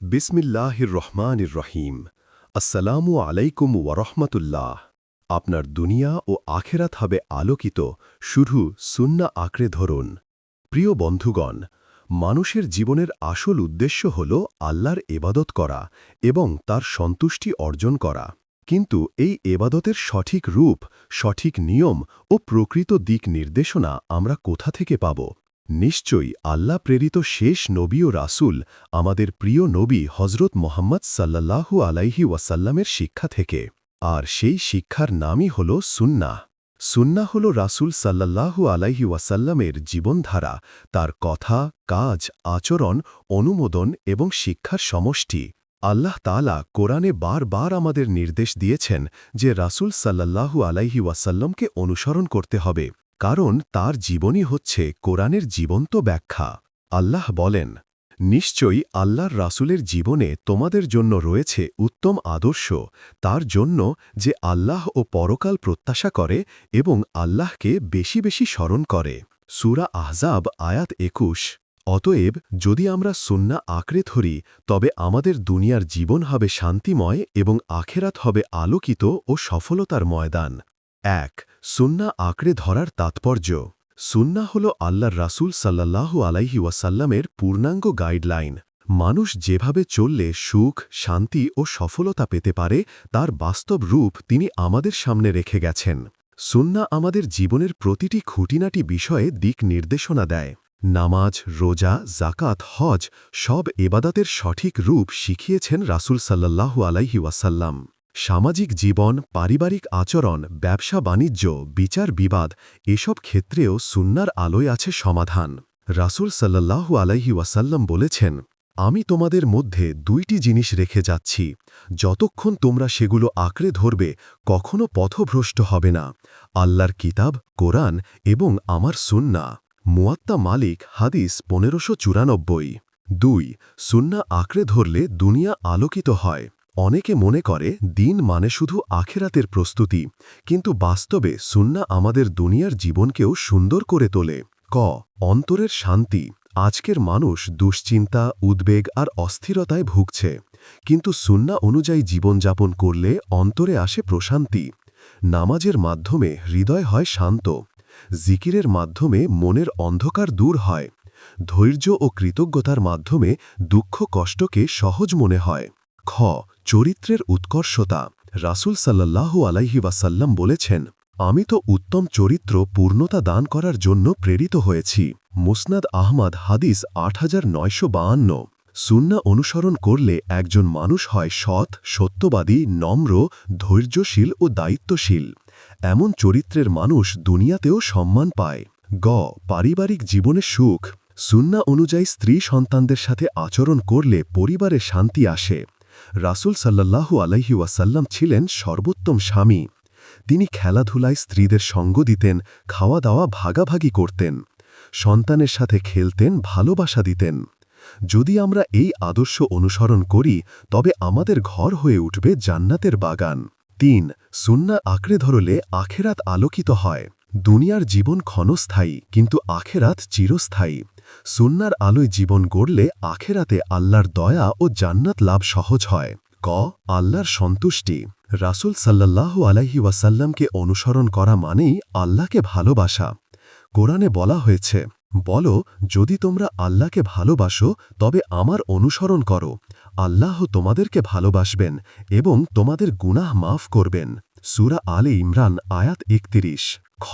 বিসমিল্লাহির রহমানির রহিম। আসসালামু আলাইকুম ওয়ারহমতুল্লাহ আপনার দুনিয়া ও আখেরাত হবে আলোকিত, শুধু সুন্না আঁকড়ে ধরুন। প্রিয় বন্ধুগণ, মানুষের জীবনের আসল উদ্দেশ্য হল আল্লাহর এবাদত করা এবং তার সন্তুষ্টি অর্জন করা। কিন্তু এই এবাদতের সঠিক রূপ, সঠিক নিয়ম ও প্রকৃত দিক নির্দেশনা আমরা কোথা থেকে পাব? নিশ্চয়ই আল্লাহ প্রেরিত শেষ নবী ও রাসূল আমাদের প্রিয় নবী হজরত মোহাম্মদ সাল্লাল্লাহু আলাইহি ওয়াসাল্লামের শিক্ষা থেকে। আর সেই শিক্ষার নামই হল সুন্নাহ। সুন্না হল রাসূল সাল্লাল্লাহু আলাইহি ওয়াসাল্লামের জীবনধারা, তার কথা, কাজ, আচরণ, অনুমোদন এবং শিক্ষার সমষ্টি। আল্লাহ তালা কোরআনে বারবার আমাদের নির্দেশ দিয়েছেন যে রাসূল সাল্লাল্লাহু আলাইহি ওয়াসাল্লামকে অনুসরণ করতে হবে। কারণ তার জীবনই হচ্ছে কোরআনের জীবন্ত ব্যাখ্যা। আল্লাহ বলেন, নিশ্চয়ই আল্লাহর রাসূলের জীবনে তোমাদের জন্য রয়েছে উত্তম আদর্শ, তার জন্য যে আল্লাহ ও পরকাল প্রত্যাশা করে এবং আল্লাহকে বেশি বেশি স্মরণ করে। সুরা আহজাব আয়াত একুশ, অতএব যদি আমরা সুন্না আঁকড়ে ধরি, তবে আমাদের দুনিয়ার জীবন হবে শান্তিময় এবং আখেরাত হবে আলোকিত ও সফলতার ময়দান। এক, সুন্না আঁকড়ে ধরার তাৎপর্য। সুন্না হল আল্লাহর রাসূল সাল্লাল্লাহু আলাইহি ওয়াসাল্লামের পূর্ণাঙ্গ গাইডলাইন। মানুষ যেভাবে চললে সুখ, শান্তি ও সফলতা পেতে পারে, তার বাস্তব রূপ তিনি আমাদের সামনে রেখে গেছেন। সুন্না আমাদের জীবনের প্রতিটি খুঁটিনাটি বিষয়ে দিক নির্দেশনা দেয়। নামাজ, রোজা জাকাত হজ সব এবাদাতের সঠিক রূপ শিখিয়েছেন রাসূল সাল্লাল্লাহু আলাইহি ওয়াসাল্লাম। সামাজিক জীবন, পারিবারিক আচরণ, ব্যবসা, বাণিজ্য, বিচার, বিবাদ, এসব ক্ষেত্রেও সুন্নার আলোয় আছে সমাধান। রাসূল সাল্লাল্লাহু আলাইহি ওয়াসাল্লাম বলেছেন, আমি তোমাদের মধ্যে দুইটি জিনিস রেখে যাচ্ছি। যতক্ষণ তোমরা সেগুলো আঁকড়ে ধরবে, কখনো পথভ্রষ্ট হবে না। আল্লাহর কিতাব, কোরআন এবং আমার সুন্না। মুয়াত্তা মালিক, হাদিস পনেরোশো চুরানব্বই। দুই, সুন্না আঁকড়ে ধরলে দুনিয়া আলোকিত হয়। অনেকে মনে করে দিন মানে শুধু আখেরাতের প্রস্তুতি, কিন্তু বাস্তবে সুন্না আমাদের দুনিয়ার জীবনকেও সুন্দর করে তোলে। ক, অন্তরের শান্তি। আজকের মানুষ দুশ্চিন্তা, উদ্বেগ আর অস্থিরতায় ভুগছে, কিন্তু সুন্না অনুযায়ী জীবনযাপন করলে অন্তরে আসে প্রশান্তি। নামাজের মাধ্যমে হৃদয় হয় শান্ত, জিকিরের মাধ্যমে মনের অন্ধকার দূর হয়, ধৈর্য ও কৃতজ্ঞতার মাধ্যমে দুঃখ কষ্টকে সহজ মনে হয়। খ চরিত্রের উৎকর্ষতা রাসুল সাল্লাল্লাহু আলাইহি ওয়াসাল্লাম বলেছেন, আমি তো উত্তম চরিত্র পূর্ণতা দান করার জন্য প্রেরিত হয়েছি। মুসনাদ আহমদ হাদিস আট সুন্না অনুসরণ করলে একজন মানুষ হয় সৎ, সত্যবাদী, নম্র, ধৈর্যশীল ও দায়িত্বশীল। এমন চরিত্রের মানুষ দুনিয়াতেও সম্মান পায়। গ, পারিবারিক জীবনে সুখ। সুন্না অনুযায়ী স্ত্রী সন্তানদের সাথে আচরণ করলে পরিবারে শান্তি আসে। রাসুল সাল্লাল্লাহু আলাইহি ওয়াসাল্লাম ছিলেন সর্বোত্তম স্বামী। তিনি খেলাধুলায় স্ত্রীদের সঙ্গ দিতেন খাওয়া দাওয়া ভাগাভাগি করতেন, সন্তানের সাথে খেলতেন, ভালোবাসা দিতেন। যদি আমরা এই আদর্শ অনুসরণ করি, তবে আমাদের ঘর হয়ে উঠবে জান্নাতের বাগান। তিন সুন্না আঁকড়ে ধরলে আখেরাত আলোকিত হয়। দুনিয়ার জীবন ক্ষণস্থায়ী, কিন্তু আখেরাত চিরস্থায়ী। সুন্নার আলোয় জীবন গড়লে আখেরাতে আল্লাহর দয়া ও জান্নাত লাভ সহজ হয়। ক, আল্লাহর সন্তুষ্টি। রাসুল সাল্লাল্লাহু আলাইহি ওয়াসাল্লামকে অনুসরণ করা মানেই আল্লাহকে ভালোবাসা। কোরআনে বলা হয়েছে, বলো, যদি তোমরা আল্লাহকে ভালোবাসো, তবে আমার অনুসরণ করো। আল্লাহ তোমাদেরকে ভালোবাসবেন এবং তোমাদের গুনাহ মাফ করবেন। সুরা আলে ইমরান, আয়াত একতিরিশ। খ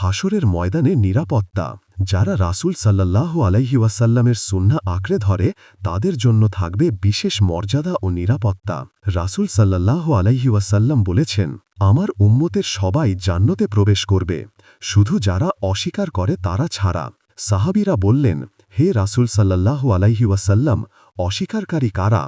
হাসরের ময়দানে নিরাপত্তা। যারা রাসুল সাল্লাল্লাহু আলাইহি ওয়াসাল্লামের সুন্না আঁকড়ে ধরে, তাদের জন্য থাকবে বিশেষ মর্যাদা ও নিরাপত্তা। রাসুল সাল্লাল্লাহু আলাইহি ওয়াসাল্লাম বলেছেন, আমার উম্মতের সবাই জান্নতে প্রবেশ করবে। শুধু যারা অস্বীকার করে তারা ছাড়া। সাহাবিরা বললেন, হে রাসুল সাল্লাল্লাহু আলাইহি ওয়াসাল্লাম অস্বীকারকারী কারা?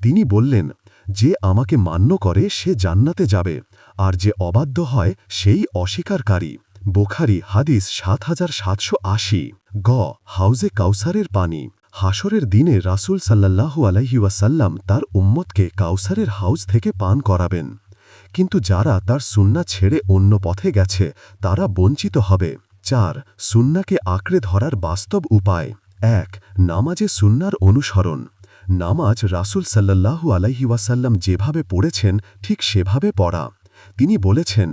তিনি বললেন, যে আমাকে মান্য করে সে জান্নাতে যাবে, আর যে অবাধ্য হয় সেই অস্বীকারকারী বোখারি হাদিস সাত হাজার সাতশো আশি। গ, হাউজে কাউসারের পানি। হাসরের দিনে রাসুল সাল্লাল্লাহু আলাইহিওয়াসাল্লাম তার উম্মতকে কাউসারের হাউজ থেকে পান করাবেন। কিন্তু যারা তার সুন্না ছেড়ে অন্য পথে গেছে, তারা বঞ্চিত হবে। চার সুন্নাকে আঁকড়ে ধরার বাস্তব উপায়। এক, নামাজে সুন্নার অনুসরণ। নামাজ রাসুল সাল্লাল্লাহু আলাইহি ওয়াসাল্লাম যেভাবে পড়েছেন, ঠিক সেভাবে পড়া। তিনি বলেছেন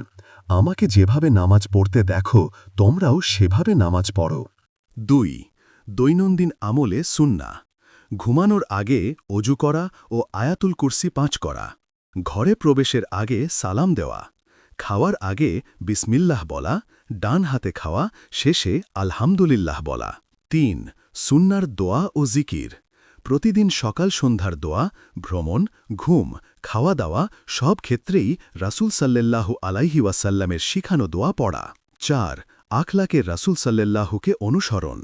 আমাকে যেভাবে নামাজ পড়তে দেখো, তোমরাও সেভাবে নামাজ পড়ো। দুই, দৈনন্দিন আমলে সুন্না ঘুমানোর আগে অজু করা ও আয়াতুল কুর্সি পাঁচ করা। ঘরে প্রবেশের আগে সালাম দেওয়া। খাওয়ার আগে বিসমিল্লাহ বলা, ডান হাতে খাওয়া, শেষে আলহামদুলিল্লাহ বলা। তিন, সুন্নার দোয়া ও জিকির। প্রতিদিন সকাল সন্ধ্যার দোয়া, ভ্রমণ, ঘুম খাওয়া দাওয়া সব ক্ষেত্রেই রাসূল সাল্লাল্লাহু আলাইহি ওয়াসাল্লামের শিখানো দোয়া পড়া। চার আখলাকে রাসূল সাল্লাল্লাহুকে অনুসরণ।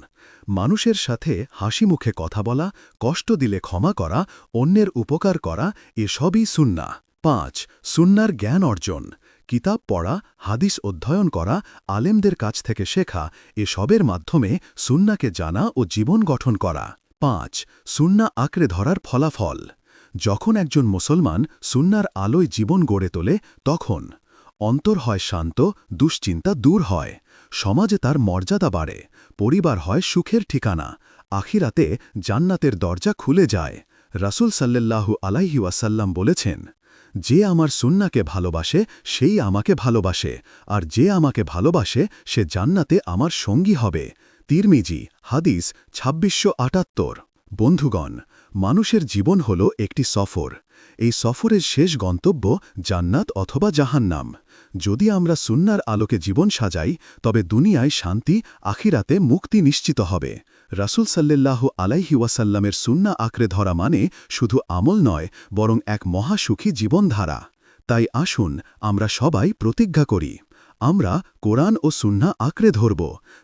মানুষের সাথে হাসি মুখে কথা বলা, কষ্ট দিলে ক্ষমা করা, অন্যের উপকার করা, এসবই সুন্না পাঁচ, সুন্নার জ্ঞান অর্জন। কিতাব পড়া, হাদিস অধ্যয়ন করা, আলেমদের কাছ থেকে শেখা, এসবের মাধ্যমে সুন্নাকে জানা ও জীবন গঠন করা। পাঁচ সুন্না আঁকড়ে ধরার ফলাফল। যখন একজন মুসলমান সুন্নার আলোয় জীবন গড়ে তোলে, তখন অন্তর হয় শান্ত, দুশ্চিন্তা দূর হয়, সমাজে তার মর্যাদা বাড়ে, পরিবার হয় সুখের ঠিকানা, আখিরাতে জান্নাতের দরজা খুলে যায়। রাসুল সাল্লাল্লাহু আলাইহি ওয়াসাল্লাম বলেছেন, যে আমার সুন্নাকে ভালোবাসে, সেই আমাকে ভালোবাসে, আর যে আমাকে ভালোবাসে, সে জান্নাতে আমার সঙ্গী হবে। তিরমিজি, হাদিস ছাব্বিশশো আটাত্তর। বন্ধুগণ, মানুষের জীবন হল একটি সফর। এই সফরের শেষ গন্তব্য জান্নাত অথবা জাহান্নাম। যদি আমরা সুন্নার আলোকে জীবন সাজাই, তবে দুনিয়ায় শান্তি, আখিরাতে মুক্তি নিশ্চিত হবে। রাসুল সাল্লাহ আলাইহি ওয়াসাল্লামের সুন্না আঁকড়ে ধরা মানে শুধু আমল নয়, বরং এক মহাসুখী জীবনধারা। তাই আসুন, আমরা সবাই প্রতিজ্ঞা করি। আমরা কোরআন ও সুন্না আঁকড়ে ধরব,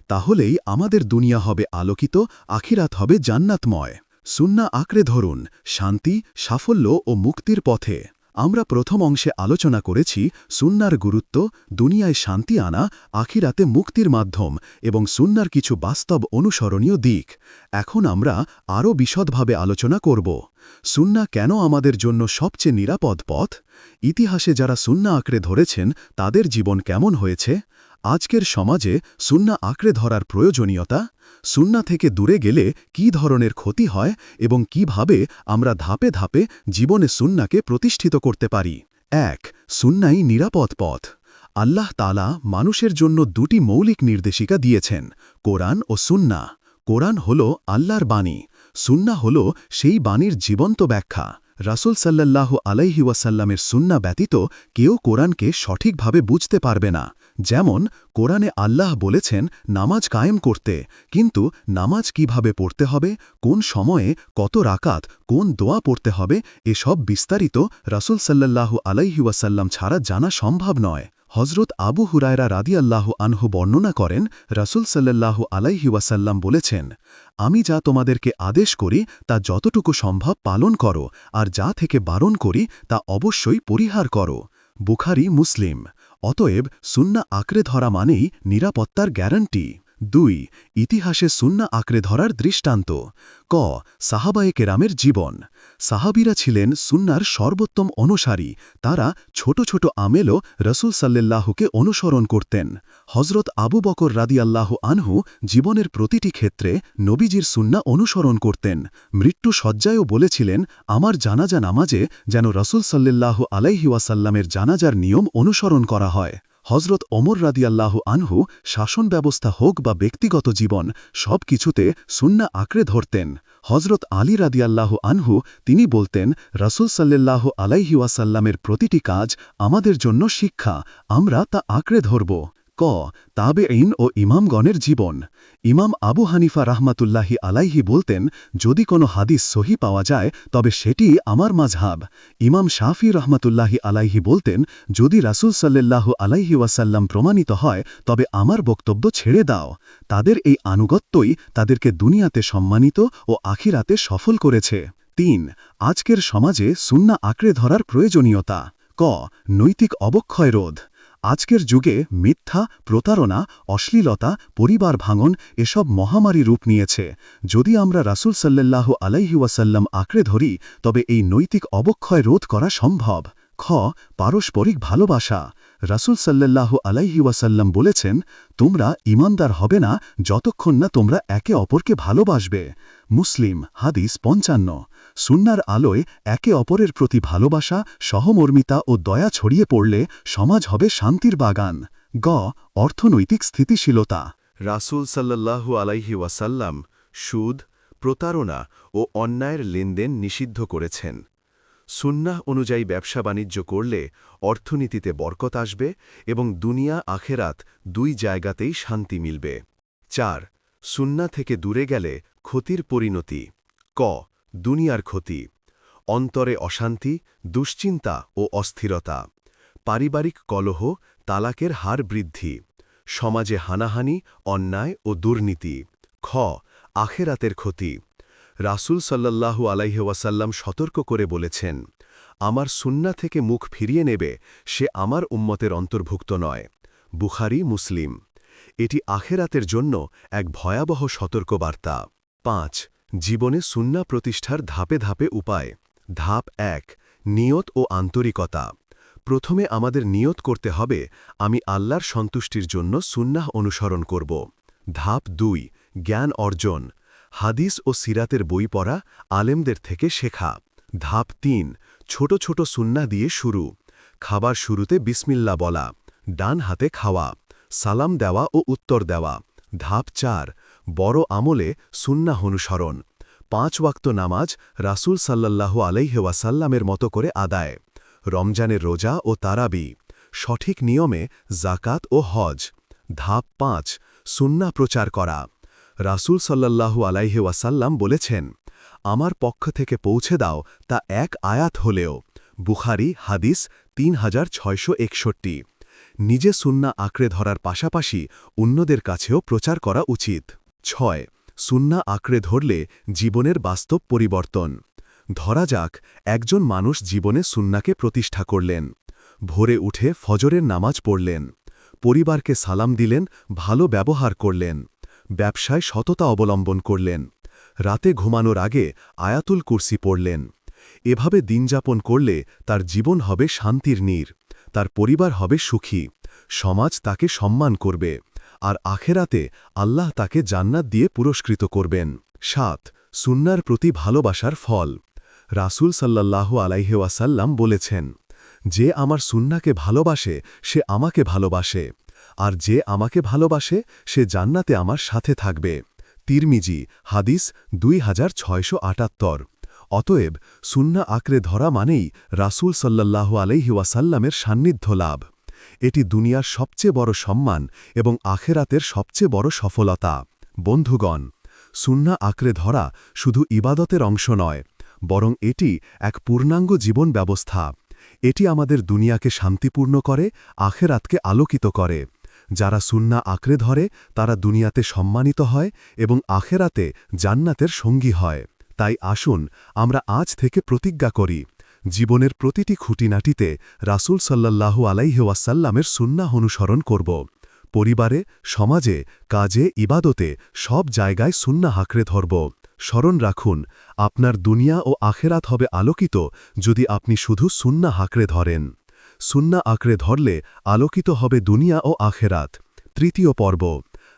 তাহলেই আমাদের দুনিয়া হবে আলোকিত, আখিরাত হবে জান্নাতময়। সুন্না আঁকড়ে ধরুন, শান্তি, সাফল্য ও মুক্তির পথে। আমরা প্রথম অংশে আলোচনা করেছি সুন্নার গুরুত্ব, দুনিয়ায় শান্তি আনা, আখিরাতে মুক্তির মাধ্যম এবং সুন্নার কিছু বাস্তব অনুসরণীয় দিক। এখন আমরা আরও বিশদভাবে আলোচনা করব। সুন্না কেন আমাদের জন্য সবচেয়ে নিরাপদ পথ? ইতিহাসে যারা সুন্না আঁকড়ে ধরেছেন, তাদের জীবন কেমন হয়েছে? আজকের সমাজে সুন্না আঁকড়ে ধরার প্রয়োজনীয়তা, সুন্না থেকে দূরে গেলে কি ধরনের ক্ষতি হয় এবং কীভাবে আমরা ধাপে ধাপে জীবনে সুন্নাকে প্রতিষ্ঠিত করতে পারি? এক, সুন্নাই নিরাপদ পথ। আল্লাহ তালা মানুষের জন্য দুটি মৌলিক নির্দেশিকা দিয়েছেন, কোরআন ও সুন্না। কোরআন হল আল্লাহর বাণী, সুন্না হল সেই বাণীর জীবন্ত ব্যাখ্যা। রাসুল সাল্লাল্লাহু আলাইহি ওয়াসাল্লামের সুন্না ব্যতীত কেউ কোরআনকে সঠিকভাবে বুঝতে পারবে না। যেমন, কোরআনে আল্লাহ বলেছেন, নামাজ কায়েম করতে, কিন্তু নামাজ কীভাবে পড়তে হবে, কোন সময়ে কত রাকাত, কোন দোয়া পড়তে হবে, এসব বিস্তারিত রাসুল সাল্লাল্লাহু আলাইহি ওয়াসাল্লাম ছাড়া জানা সম্ভব নয়। হজরত আবু হুরায়রা রাদিয়াল্লাহ আনহু বর্ণনা করেন, রাসুল সাল্লাল্লাহু আলাইহি ওয়াসাল্লাম বলেছেন, আমি যা তোমাদেরকে আদেশ করি, তা যতটুকু সম্ভব পালন করো, আর যা থেকে বারণ করি, তা অবশ্যই পরিহার করো। বুখারি, মুসলিম। অতএব সুন্না আঁকড়ে ধরা মানেই নিরাপত্তার গ্যারান্টি। দুই, ইতিহাসে সুন্না আঁকড়ে ধরার দৃষ্টান্ত। ক, সাহাবায়ে কেরামের জীবন। সাহাবিরা ছিলেন সুন্নার সর্বোত্তম অনুসারী। তারা ছোট ছোট আমেলও রসুল সাল্লাল্লাহুকে অনুসরণ করতেন। হজরত আবু বকর রাদিয়াল্লাহু আনহু জীবনের প্রতিটি ক্ষেত্রে নবীজির সুন্না অনুসরণ করতেন। মৃত্যু সজ্জায়ও বলেছিলেন, আমার জানাজা নামাজে যেন রসুল সাল্লাল্লাহু আলাইহিওয়াসাল্লামের জানাজার নিয়ম অনুসরণ করা হয়। হজরত অমর রাদিয়াল্লাহু আনহু শাসন ব্যবস্থা হোক বা ব্যক্তিগত জীবন, সব কিছুতে সুন্না আঁকড়ে ধরতেন। হজরত আলী রাদিয়াল্লাহু আনহু তিনি বলতেন, রাসুল সাল্লাহ আলাইহিওয়াসাল্লামের প্রতিটি কাজ আমাদের জন্য শিক্ষা, আমরা তা আঁকড়ে ধরব। ক তাবে ইন ও ইমামগণের জীবন। ইমাম আবু হানিফা রাহমাতুল্লাহি আলাইহি বলতেন, যদি কোনো হাদিস সহি পাওয়া যায়, তবে সেটি আমার মাঝহাব ইমাম শাফি রহমাতুল্লাহি আলাইহি বলতেন, যদি রাসুল সাল্লাল্লাহু আলাইহি ওয়াসাল্লাম প্রমাণিত হয়, তবে আমার বক্তব্য ছেড়ে দাও। তাদের এই আনুগত্যই তাদেরকে দুনিয়াতে সম্মানিত ও আখিরাতে সফল করেছে। তিন, আজকের সমাজে সুন্না আঁকড়ে ধরার প্রয়োজনীয়তা। ক, নৈতিক অবক্ষয় রোধ। আজকের যুগে মিথ্যা, প্রতারণা, অশ্লীলতা, পরিবার ভাঙন এসব মহামারী রূপ নিয়েছে। যদি আমরা রাসুল সাল্লাহ আলাইহিওয়াসাল্লাম আঁকড়ে ধরি, তবে এই নৈতিক অবক্ষয় রোধ করা সম্ভব। খ. পারস্পরিক ভালোবাসা। রাসুল সাল্লাল্লাহু আলাইহি ওয়াসাল্লাম বলেছেন, তোমরা ইমানদার হবে না যতক্ষণ না তোমরা একে অপরকে ভালোবাসবে। মুসলিম, হাদিস পঞ্চান্ন। সুন্নার আলোয় একে অপরের প্রতি ভালোবাসা, সহমর্মিতা ও দয়া ছড়িয়ে পড়লে সমাজ হবে শান্তির বাগান। গ, অর্থনৈতিক স্থিতিশীলতা। রাসূল সাল্লাল্লাহু আলাইহি ওয়াসাল্লাম সুদ, প্রতারণা ও অন্যায়ের লেনদেন নিষিদ্ধ করেছেন। সুন্নাহ অনুযায়ী ব্যবসা বাণিজ্য করলে অর্থনীতিতে বরকত আসবে এবং দুনিয়া আখেরাত দুই জায়গাতেই শান্তি মিলবে। চার সুন্না থেকে দূরে গেলে ক্ষতির পরিণতি। ক দুনিয়ার ক্ষতি, অন্তরে অশান্তি, দুশ্চিন্তা ও অস্থিরতা, পারিবারিক কলহ, তালাকের হার বৃদ্ধি, সমাজে হানাহানি, অন্যায় ও দুর্নীতি, খ, আখেরাতের ক্ষতি। রাসূল সাল্লাল্লাহু আলাইহি ওয়াসাল্লাম সতর্ক করে বলেছেন, আমার সুন্না থেকে মুখ ফিরিয়ে নেবে সে আমার উম্মতের অন্তর্ভুক্ত নয়। বুখারি, মুসলিম। এটি আখেরাতের জন্য এক ভয়াবহ সতর্কবার্তা। পাঁচ জীবনে সুন্না প্রতিষ্ঠার ধাপে ধাপে উপায়। ধাপ এক, নিয়ত ও আন্তরিকতা। প্রথমে আমাদের নিয়ত করতে হবে, আমি আল্লাহর সন্তুষ্টির জন্য সুন্নাহ অনুসরণ করব। ধাপ দুই, জ্ঞান অর্জন। হাদিস ও সিরাতের বই পড়া আলেমদের থেকে শেখা। ধাপ তিন, ছোট ছোট সুন্না দিয়ে শুরু। খাবার শুরুতে বিসমিল্লা বলা, ডান হাতে খাওয়া, সালাম দেওয়া ও উত্তর দেওয়া। ধাপ চার বড় আমলে সুন্না অনুসরণ, পাঁচ ওয়াক্ত নামাজ রাসূল সাল্লাল্লাহু আলাইহেওয়াসাল্লামের মতো করে আদায়, রমজানের রোজা ও তারাবি, সঠিক নিয়মে জাকাত ও হজ, ধাপ পাঁচ সুন্না প্রচার করা। রাসূল সাল্লাল্লাহু আলাইহে ওয়াসাল্লাম বলেছেন, আমার পক্ষ থেকে পৌঁছে দাও তা এক আয়াত হলেও, বুখারি, হাদিস তিন হাজার ছয়শো একষট্টি। নিজে সুন্না আঁকড়ে ধরার পাশাপাশি অন্যদের কাছেও প্রচার করা উচিত। ছয়, সুন্না আঁকড়ে ধরলে জীবনের বাস্তব পরিবর্তন। ধরা যাক, একজন মানুষ জীবনে সুন্নাকে প্রতিষ্ঠা করলেন। ভোরে উঠে ফজরের নামাজ পড়লেন। পরিবারকে সালাম দিলেন, ভালো ব্যবহার করলেন। ব্যবসায় সততা অবলম্বন করলেন। রাতে ঘুমানোর আগে আয়াতুল কুর্সি পড়লেন। এভাবে দিনযাপন করলে তার জীবন হবে শান্তির নীর, তার পরিবার হবে সুখী, সমাজ তাকে সম্মান করবে। আর আখেরাতে আল্লাহ তাকে জান্নাত দিয়ে পুরস্কৃত করবেন। সাত, সুন্নার প্রতি ভালোবাসার ফল। রাসূল সাল্লাল্লাহু আলাইহেওয়াসাল্লাম বলেছেন, যে আমার সুন্নাকে ভালোবাসে, সে আমাকে ভালোবাসে। আর যে আমাকে ভালোবাসে, সে জান্নাতে আমার সাথে থাকবে। তিরমিজি, হাদিস দুই হাজার ছয়শো আটাত্তর। অতএব, সুন্না আঁকড়ে ধরা মানেই রাসূল সাল্লাল্লাহু আলাইহি ওয়াসাল্লামের সান্নিধ্য লাভ। এটি দুনিয়ার সবচেয়ে বড় সম্মান এবং আখেরাতের সবচেয়ে বড় সফলতা। বন্ধুগণ সুন্না আঁকড়ে ধরা শুধু ইবাদতের অংশ নয়, বরং এটি এক পূর্ণাঙ্গ জীবন ব্যবস্থা। এটি আমাদের দুনিয়াকে শান্তিপূর্ণ করে, আখেরাতকে আলোকিত করে। যারা সুন্না আঁকড়ে ধরে, তারা দুনিয়াতে সম্মানিত হয় এবং আখেরাতে জান্নাতের সঙ্গী হয়। তাই আসুন, আমরা আজ থেকে প্রতিজ্ঞা করি জীবনের প্রতিটি খুঁটিনাটিতে রাসূল সাল্লাল্লাহু আলাইহেওয়াসাল্লামের সুন্নাহ অনুসরণ করব। পরিবারে, সমাজে, কাজে, ইবাদতে সব জায়গায় সুন্না হাঁকড়ে ধরব। স্মরণ রাখুন, আপনার দুনিয়া ও আখেরাত হবে আলোকিত যদি আপনি শুধু সুন্না হাঁকড়ে ধরেন। সুন্না আঁকড়ে ধরলে আলোকিত হবে দুনিয়া ও আখেরাত। তৃতীয় পর্ব,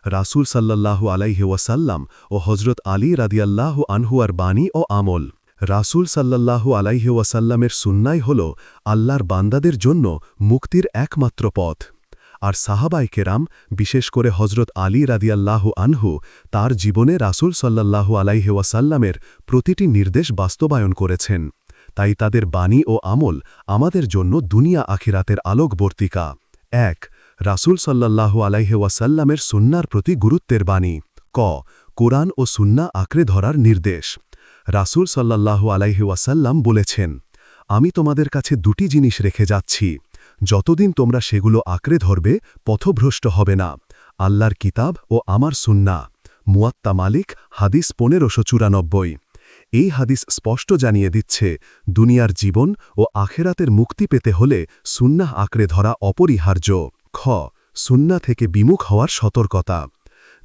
রাসূল সাল্লাল্লাহু আলাইহি ওয়াসাল্লাম ও হজরত আলী রাদিয়াল্লাহু আনহুয়ার বাণী ও আমল। রাসূল সাল্লাল্লাহু আলাইহি ওয়াসাল্লামের সুন্নাই হল আল্লাহর বান্দাদের জন্য মুক্তির একমাত্র পথ। আর সাহাবাই কেরাম, বিশেষ করে হজরত আলী রাদিয়াল্লাহু আনহু, তার জীবনে রাসূল সাল্লাল্লাহু আলাইহি ওয়াসাল্লামের প্রতিটি নির্দেশ বাস্তবায়ন করেছেন। তাই তাদের বাণী ও আমল আমাদের জন্য দুনিয়া আখিরাতের আলোকবর্তিকা। এক, রাসূল সাল্লাল্লাহু আলাইহি ওয়াসাল্লামের সুন্নার প্রতি গুরুত্বের বাণী। ক, কোরআন ও সুন্না আঁকড়ে ধরার নির্দেশ। রাসূল সাল্লাল্লাহু আলাইহি ওয়াসাল্লাম বলেছেন, আমি তোমাদের কাছে দুটি জিনিস রেখে যাচ্ছি। যতদিন তোমরা সেগুলো আঁকড়ে ধরবে, পথভ্রষ্ট হবে না। আল্লাহর কিতাব ও আমার সুন্না মুয়াত্তা মালিক, হাদিস পনেরোশো চুরানব্বই। এই হাদিস স্পষ্ট জানিয়ে দিচ্ছে, দুনিয়ার জীবন ও আখেরাতের মুক্তি পেতে হলে সুন্নাহ আঁকড়ে ধরা অপরিহার্য। খ সুন্না থেকে বিমুখ হওয়ার সতর্কতা।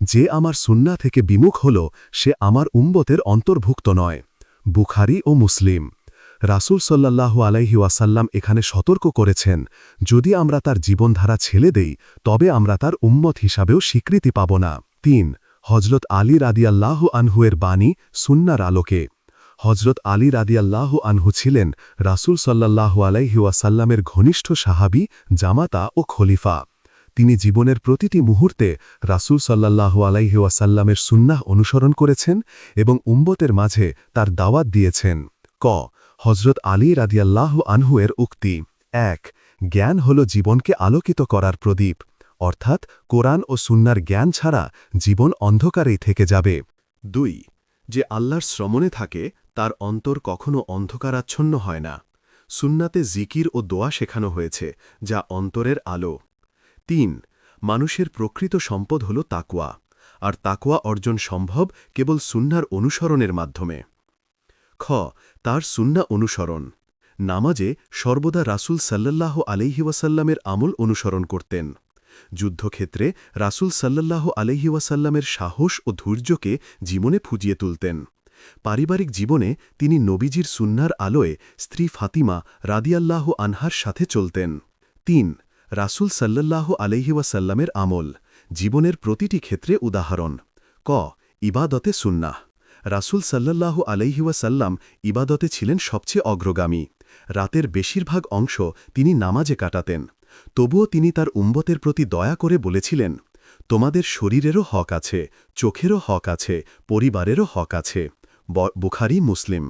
যে আমার সুন্না থেকে বিমুখ হল, সে আমার উম্বতের অন্তর্ভুক্ত নয়। বুখারি ও মুসলিম। রাসূল সাল্লাল্লাহু আলাইহি ওয়াসাল্লাম এখানে সতর্ক করেছেন, যদি আমরা তার জীবনধারা ছেলে দেই, তবে আমরা তার উম্মত হিসাবেও স্বীকৃতি পাব না। তিন হজরত আলী রাদিয়াল্লাহু আনহুয়ের বাণী সুন্নার আলোকে। হজরত আলী রাদিয়াল্লাহ আনহু ছিলেন রাসূল সাল্লাল্লাহু আলাইহি ওয়াসাল্লামের ঘনিষ্ঠ সাহাবি, জামাতা ও খলিফা। তিনি জীবনের প্রতিটি মুহূর্তে রাসূল সাল্লাল্লাহু আলাইহি ওয়াসাল্লামের সুন্নাহ অনুসরণ করেছেন এবং উম্বতের মাঝে তার দাওয়াত দিয়েছেন। ক হজরত আলী রাদিয়াল্লাহ আনহু এর উক্তি। এক, জ্ঞান হল জীবনকে আলোকিত করার প্রদীপ, অর্থাৎ কোরআন ও সুন্নার জ্ঞান ছাড়া জীবন অন্ধকারেই থেকে যাবে। দুই, যে আল্লাহর শ্রমণে থাকে, তার অন্তর কখনো অন্ধকারাচ্ছন্ন হয় না। সুন্নাতে জিকির ও দোয়া শেখানো হয়েছে, যা অন্তরের আলো। তিন, মানুষের প্রকৃত সম্পদ হল তাকওয়া, আর তাকওয়া অর্জন সম্ভব কেবল সুন্নার অনুসরণের মাধ্যমে। খ, তার সুন্না অনুসরণ, নামাজে সর্বদা রাসূল সাল্লাল্লাহ আলাইহি ওয়াসাল্লামের আমল অনুসরণ করতেন। যুদ্ধক্ষেত্রে রাসূল সাল্লাল্লাহ আলাইহি ওয়াসাল্লামের সাহস ও ধৈর্যকে জীবনে ফুজিয়ে তুলতেন। পারিবারিক জীবনে তিনি নবীজির সুন্নার আলোয় স্ত্রী ফাতিমা রাদিয়াল্লাহ আনহার সাথে চলতেন। তিন রাসূল সাল্লাল্লাহ আলাইহি ওয়াসাল্লামের আমল জীবনের প্রতিটি ক্ষেত্রে উদাহরণ। ক, ইবাদতে সুন্নাহ। রাসূল সাল্লাল্লাহু আলাইহি ওয়াসাল্লাম ইবাদতে ছিলেন সবচেয়ে অগ্রগামী। রাতের বেশিরভাগ অংশ তিনি নামাজে কাটাতেন। তবুও তিনি তার উম্বতের প্রতি দয়া করে বলেছিলেন, তোমাদের শরীরেরও হক আছে, চোখেরও হক আছে, পরিবারেরও হক আছে। বুখারি, মুসলিম।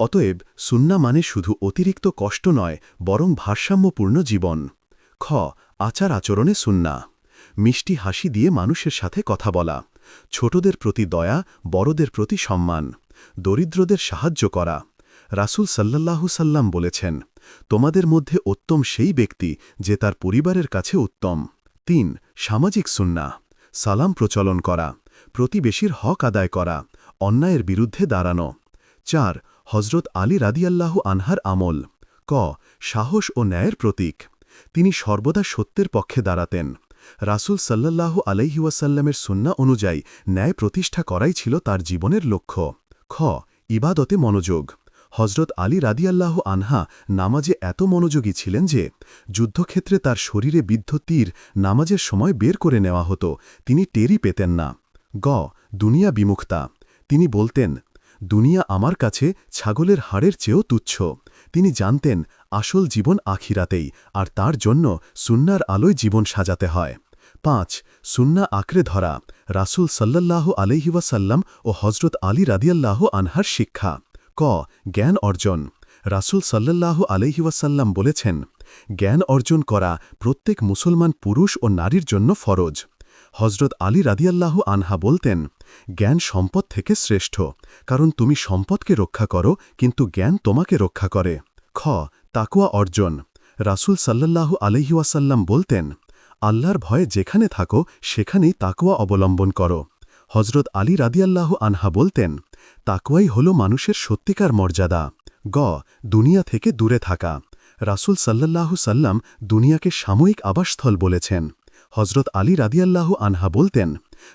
অতএব সুন্না মানে শুধু অতিরিক্ত কষ্ট নয়, বরং ভারসাম্যপূর্ণ জীবন। খ, আচার আচরণে সুন্না। মিষ্টি হাসি দিয়ে মানুষের সাথে কথা বলা। ছোটদের প্রতি দয়া, বড়দের প্রতি সম্মান। দরিদ্রদের সাহায্য করা। রাসূল সাল্লাল্লাহু সাল্লাম বলেছেন, তোমাদের মধ্যে উত্তম সেই ব্যক্তি যে তার পরিবারের কাছে উত্তম। তিন, সামাজিক সুন্না। সালাম প্রচলন করা। প্রতিবেশীর হক আদায় করা। অন্যায়ের বিরুদ্ধে দাঁড়ানো। চার হজরত আলী রাদিয়াল্লাহু আনহার আমল। ক, সাহস ও ন্যায়ের প্রতীক। তিনি সর্বদা সত্যের পক্ষে দাঁড়াতেন। রাসূল সাল্লাল্লাহু আলাইহিওয়াসাল্লামের সুন্না অনুযায়ী ন্যায় প্রতিষ্ঠা করাই ছিল তার জীবনের লক্ষ্য। খ, ইবাদতে মনোযোগ। হজরত আলী রাদিয়াল্লাহ আনহা নামাজে এত মনোযোগী ছিলেন যে, যুদ্ধক্ষেত্রে তার শরীরে বিদ্ধ তীর নামাজের সময় বের করে নেওয়া হতো, তিনি টেরই পেতেন না। গ, দুনিয়া বিমুক্তা তিনি বলতেন, দুনিয়া আমার কাছে ছাগলের হাড়ের চেয়েও তুচ্ছ। তিনি জানতেন, আসল জীবন আখিরাতেই, আর তার জন্য সুন্নার আলোয় জীবন সাজাতে হয়। পাঁচ, সুন্না আঁকড়ে ধরা, রাসূল সাল্লাল্লাহু আলহিওয়াসাল্লাম ও হজরত আলী রাদিয়াল্লাহ আনহার শিক্ষা। ক, জ্ঞান অর্জন, রাসূল সাল্লাল্লাহু আলহিওয়াসাল্লাম বলেছেন, জ্ঞান অর্জন করা প্রত্যেক মুসলমান পুরুষ ও নারীর জন্য ফরজ। হজরত আলী রাদিয়াল্লাহু আনহা বলতেন জ্ঞান সম্পদ থেকে শ্রেষ্ঠ। কারণ তুমি সম্পদকে রক্ষা করো, কিন্তু জ্ঞান তোমাকে রক্ষা করে। খ তাকুয়া অর্জন। রাসূল সাল্লাল্লাহু আলহিওয়াসাল্লাম বলতেন, আল্লাহর ভয়ে যেখানে থাকো, সেখানেই তাকুয়া অবলম্বন করো। হজরত আলী রাদিয়াল্লাহ আনহা বলতেন তাকুয়াই হল মানুষের সত্যিকার মর্যাদা। গ, দুনিয়া থেকে দূরে থাকা। রাসূল সাল্লাল্লাহু সাল্লাম দুনিয়াকে সাময়িক আবাসস্থল বলেছেন। হজরত আলী রাদিয়াল্লাহ আনহা বলতেন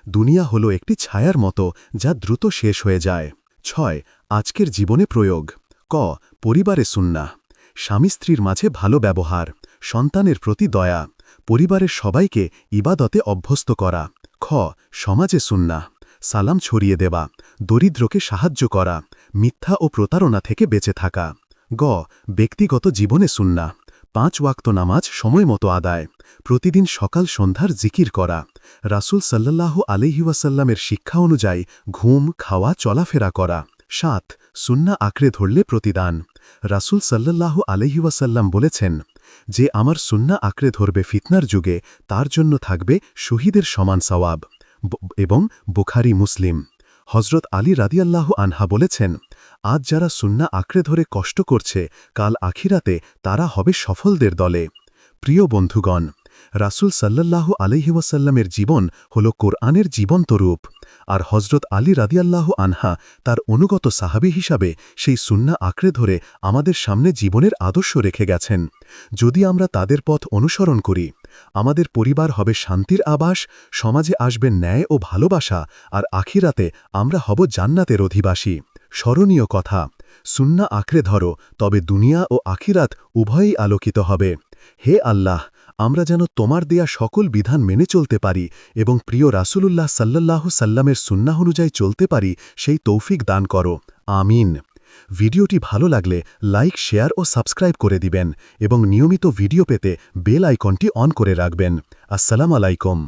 দুনিয়া হল একটি ছায়ার মতো যা দ্রুত শেষ হয়ে যায়। ছয়, আজকের জীবনে প্রয়োগ। ক, পরিবারে সুন্না স্বামী স্ত্রীর মাঝে ভালো ব্যবহার, সন্তানের প্রতি দয়া, পরিবারের সবাইকে ইবাদতে অভ্যস্ত করা। খ, সমাজে সুন্না সালাম ছড়িয়ে দেওয়া, দরিদ্রকে সাহায্য করা, মিথ্যা ও প্রতারণা থেকে বেঁচে থাকা। গ, ব্যক্তিগত জীবনে সুন্না পাঁচ ওয়াক্ত নামাজ সময়মতো আদায়, প্রতিদিন সকাল সন্ধ্যার জিকির করা, রাসূল সাল্লাল্লাহ আলহিউসাল্লামের শিক্ষা অনুযায়ী ঘুম, খাওয়া, চলাফেরা করা। সাত, সুন্না আঁকড়ে ধরলে প্রতিদান। রাসূল সাল্লাল্লাহ আলহিউসাল্লাম বলেছেন, যে আমার সুন্না আঁকড়ে ধরবে ফিতনার যুগে, তার জন্য থাকবে শহীদের সমান সওয়াব। এবং বুখারি, মুসলিম। হজরত আলী রাদিয়াল্লাহু আনহা বলেছেন আজ যারা সুন্না আঁকড়ে ধরে কষ্ট করছে, কাল আখিরাতে তারা হবে সফলদের দলে। প্রিয় বন্ধুগণ রাসূল সাল্লাল্লাহু আলহিওয়াসাল্লামের জীবন হল কোরআনের জীবন্ত রূপ। আর হজরত আলী রাদিয়াল্লাহু আনহা তার অনুগত সাহাবি হিসাবে সেই সুন্না আঁকড়ে ধরে আমাদের সামনে জীবনের আদর্শ রেখে গেছেন। যদি আমরা তাদের পথ অনুসরণ করি, আমাদের পরিবার হবে শান্তির আবাস, সমাজে আসবে ন্যায় ও ভালোবাসা, আর আখিরাতে আমরা হব জান্নাতের অধিবাসী। স্মরণীয় কথা সুন্না আঁকড়ে ধরো, তবে দুনিয়া ও আখিরাত উভয়ই আলোকিত হবে। হে আল্লাহ আমরা যেন তোমার দেয়া সকল বিধান মেনে চলতে পারি এবং প্রিয় রাসুলুল্লাহ সাল্লাহ সাল্লামের সুন্না অনুযায়ী চলতে পারি, সেই তৌফিক দান করো। আমিন। ভিডিওটি ভালো লাগলে লাইক, শেয়ার ও সাবস্ক্রাইব করে দিবেন এবং নিয়মিত ভিডিও পেতে বেল আইকনটি অন করে রাখবেন। আসসালাম আলাইকুম।